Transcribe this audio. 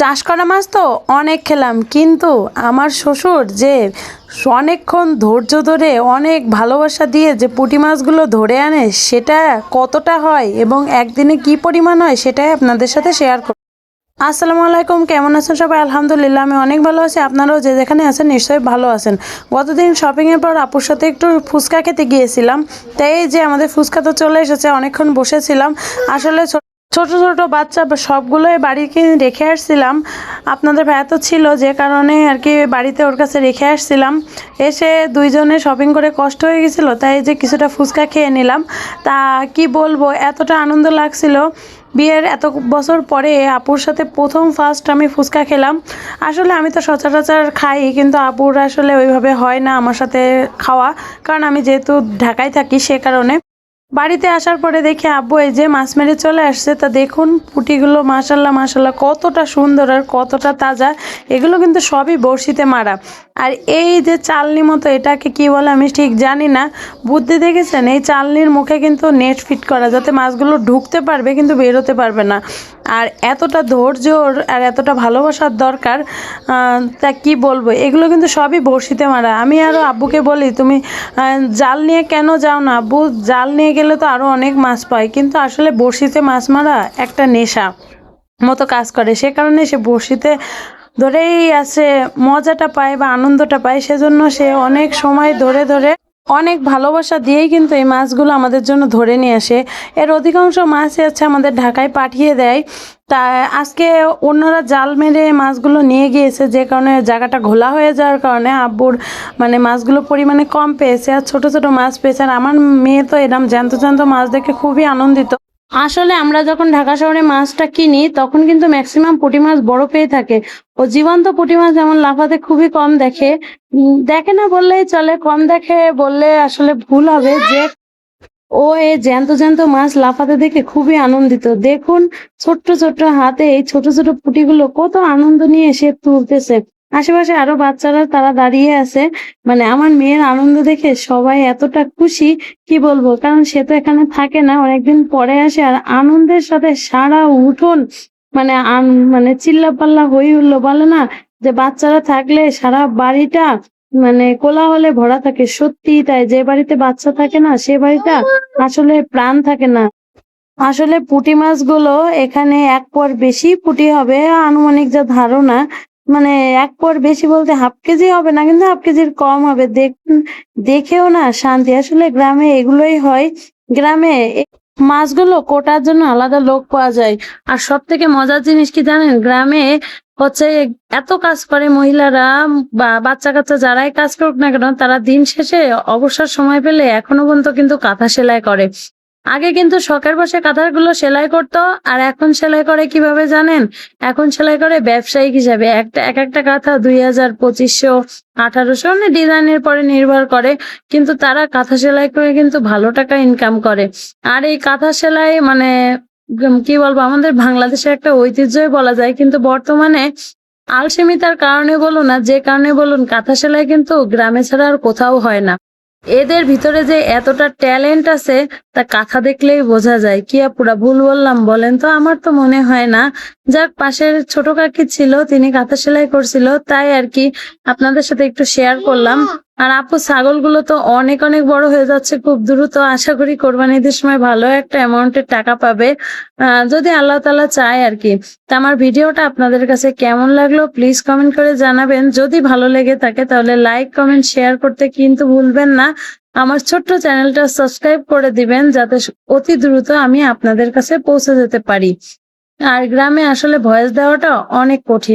চাষ করা মাছ তো অনেক খেলাম, কিন্তু আমার শ্বশুর যে অনেকক্ষণ ধৈর্য ধরে অনেক ভালোবাসা দিয়ে যে পুঁটি মাছগুলো ধরে আনে, সেটা কতটা হয় এবং একদিনে কি পরিমাণ হয় সেটাই আপনাদের সাথে শেয়ার করব। আসসালামু আলাইকুম, কেমন আছেন সবাই? আলহামদুলিল্লাহ, আমি অনেক ভালো আছি। আপনারাও যে যেখানে আছেন নিশ্চয়ই ভালো আছেন। গতদিন শপিংয়ের পর আপুর সাথে একটু ফুচকা খেতে গিয়েছিলাম, তাই যে আমাদের ফুচকা তো চলে এসেছে, অনেকক্ষণ বসেছিলাম। আসলে ছোট ছোট বাচ্চা সবগুলোই বাড়িতে রেখে আসছিলাম। আপনাদের ভাইয়া তো ছিল, যে কারণে আর কি বাড়িতে ওর কাছে রেখে আসছিলাম। এসে দুইজনে শপিং করে কষ্ট হয়ে গেছিল, তাই যে কিছুটা ফুচকা খেয়ে নিলাম। তা কি বলব, এতটা আনন্দ লাগছিল। বিয়ের এত বছর পরে আপুর সাথে প্রথম ফার্স্ট আমি ফুচকা খেলাম। আসলে আমি তো সচরাচর খাই, কিন্তু আপুর আসলে ওইভাবে হয় না আমার সাথে খাওয়া। কারণ আমি যেহেতু ঢাকায় থাকি সে কারণে। বাড়িতে আসার পরে দেখি, আব্বু, এই যে মাছ মেরে চলে আসছে, তা দেখুন পুঁটিগুলো, মাশাল্লাহ মাশাল্লাহ, কতটা সুন্দর আর কতটা তাজা। এগুলো কিন্তু সবই বড়শিতে মারা। আর এই যে চালনি মতো, এটাকে কি বলে আমি ঠিক জানি না। বুদ্ধি দেখেছেন? এই চালনির মুখে কিন্তু নেট ফিট করা, যাতে মাছগুলো ঢুকতে পারবে কিন্তু বেরোতে পারবে না। আর এতটা ধৈর্য আর এতটা ভালোবাসার দরকার তা কি বলব? এগুলো কিন্তু সবই বড়শিতে মারা। আমি আরও আব্বুকে বলি, তুমি জাল নিয়ে কেন যাও না? আব্বু জাল নিয়ে গেলে তো আরও অনেক মাছ পায়, কিন্তু আসলে বড়শিতে মাছ মারা একটা নেশা মতো কাজ করে। সে কারণে সে বড়শিতে ধরেই আছে, মজাটা পায় বা আনন্দটা পায়, সেজন্য সে অনেক সময় ধরে ধরে অনেক ভালোবাসা দিয়েই কিন্তু এই মাছগুলো আমাদের জন্য ধরে নিয়ে আসে। এর অধিকাংশ মাছই হচ্ছে আমাদের ঢাকায় পাঠিয়ে দেয়। তা আজকে অন্যরা জাল মেরে মাছগুলো নিয়ে গিয়েছে, যে কারণে জায়গাটা ঘোলা হয়ে যাওয়ার কারণে আব্বুর মানে মাছগুলো পরিমাণে কম পেয়েছে আর ছোট ছোট মাছ পেয়েছে। আর আমার মেয়ে তো এরম জ্যান্ত জ্যান্ত মাছ দেখে খুবই আনন্দিত। আসলে আমরা যখন ঢাকা শহরে মাছটা কিনি, তখন কিন্তু ম্যাক্সিমাম পুঁটি মাছ বড় পেয়ে থাকে। ও জীবন্ত পুঁটি মাছ যেমন লাফাতে খুবই কম দেখে দেখে না বললেই চলে, কম দেখে বললে আসলে ভুল হবে যে ও এই জ্যান্ত জ্যান্ত মাছ লাফাতে দেখে খুবই আনন্দিত। দেখুন, ছোট্ট ছোট্ট হাতে এই ছোট ছোট পুঁটিগুলো কত আনন্দ নিয়ে সে তুলতেছে। আশেপাশে আরও বাচ্চারা তারা দাঁড়িয়ে আছে। মানে আমার মেয়ের আনন্দ দেখে সবাই এতটা খুশি, কি বলব? কারণ সে তো এখানে থাকে না, অনেকদিন পরে আসে আর আনন্দের সাথে সারা উঠোন মানে মানে চিল্লা পাল্লা হই হুল্লো বলে না যে বাচ্চারা থাকলে সারা বাড়িটা মানে কোলাহলে ভরা থাকে, সত্যি তাই। যে বাড়িতে বাচ্চা থাকে না, সে বাড়িটা আসলে প্রাণ থাকে না। আসলে পুঁটি মাছগুলো এখানে এক পর বেশি পুঁটি হবে, আনুমানিক যা ধারণা। মানে এক পর বেশি বলতে হাফ কেজি হবে না, কিন্তু হাফ কেজির কম হবে। দেখ, দেখেও না, শান্তি। আসলে গ্রামে এগুলোই হয়। গ্রামে মাছগুলো কোটার জন্য আলাদা লোক পাওয়া যায়। আর সব থেকে মজার জিনিস কি জানেন? গ্রামে হচ্ছে এত কাজ করে মহিলারা, বা বাচ্চা কাচ্চা যারাই কাজ করুক না কেন, তারা দিন শেষে অবসর সময় পেলে এখনও পর্যন্ত কিন্তু কাঁথা সেলাই করে। আগে কিন্তু শখের বসে কাঁথাগুলো সেলাই করতো, আর এখন সেলাই করে কীভাবে জানেন? এখন সেলাই করে ব্যবসায়িক হিসাবে একটা এক একটা কাঁথা দুই হাজার পঁচিশশো, আঠারোশো মানে ডিজাইনের পরে নির্ভর করে, কিন্তু তারা কাঁথা সেলাই করে কিন্তু ভালো টাকা ইনকাম করে। আর এই কাঁথা সেলাই মানে কি বলব, আমাদের বাংলাদেশে একটা ঐতিহ্যই বলা যায়, কিন্তু বর্তমানে আলসেমিতার কারণে বলুন আর যে কারণে বলুন, কাঁথা সেলাই কিন্তু গ্রামে ছাড়া আর কোথাও হয় না। এদের ভিতরে যে এতটা ট্যালেন্ট আছে, তা কাঁথা দেখলেই বোঝা যায়। কি আপুরা ভুল বললাম বলেন তো? আমার তো মনে হয় না। যাক, পাশের ছোট কাকি ছিল, তিনি কাঁথা সেলাই করছিল, তাই আর কি আপনাদের সাথে একটু শেয়ার করলাম। আর আপু, ছাগলগুলো তো অনেক অনেক বড় হয়ে যাচ্ছে। খুব দ্রুত আশা করি কোরবানিদের সময় ভালো একটা অ্যামাউন্টের টাকা পাবে। যদি আল্লাহ তালা চায় আর কি। তা আমার ভিডিওটা আপনাদের কাছে কেমন লাগল প্লিজ কমেন্ট করে জানাবেন। যদি ভালো লেগে থাকে তাহলে লাইক, কমেন্ট, শেয়ার করতে কিন্তু ভুলবেন না। আমার ছোট্ট চ্যানেলটা সাবস্ক্রাইব করে দিবেন যাতে অতি দ্রুত আমি আপনাদের কাছে পৌঁছে যেতে পারি। আর গ্রামে আসলে ভয়েস দেওয়াটা অনেক কঠিন।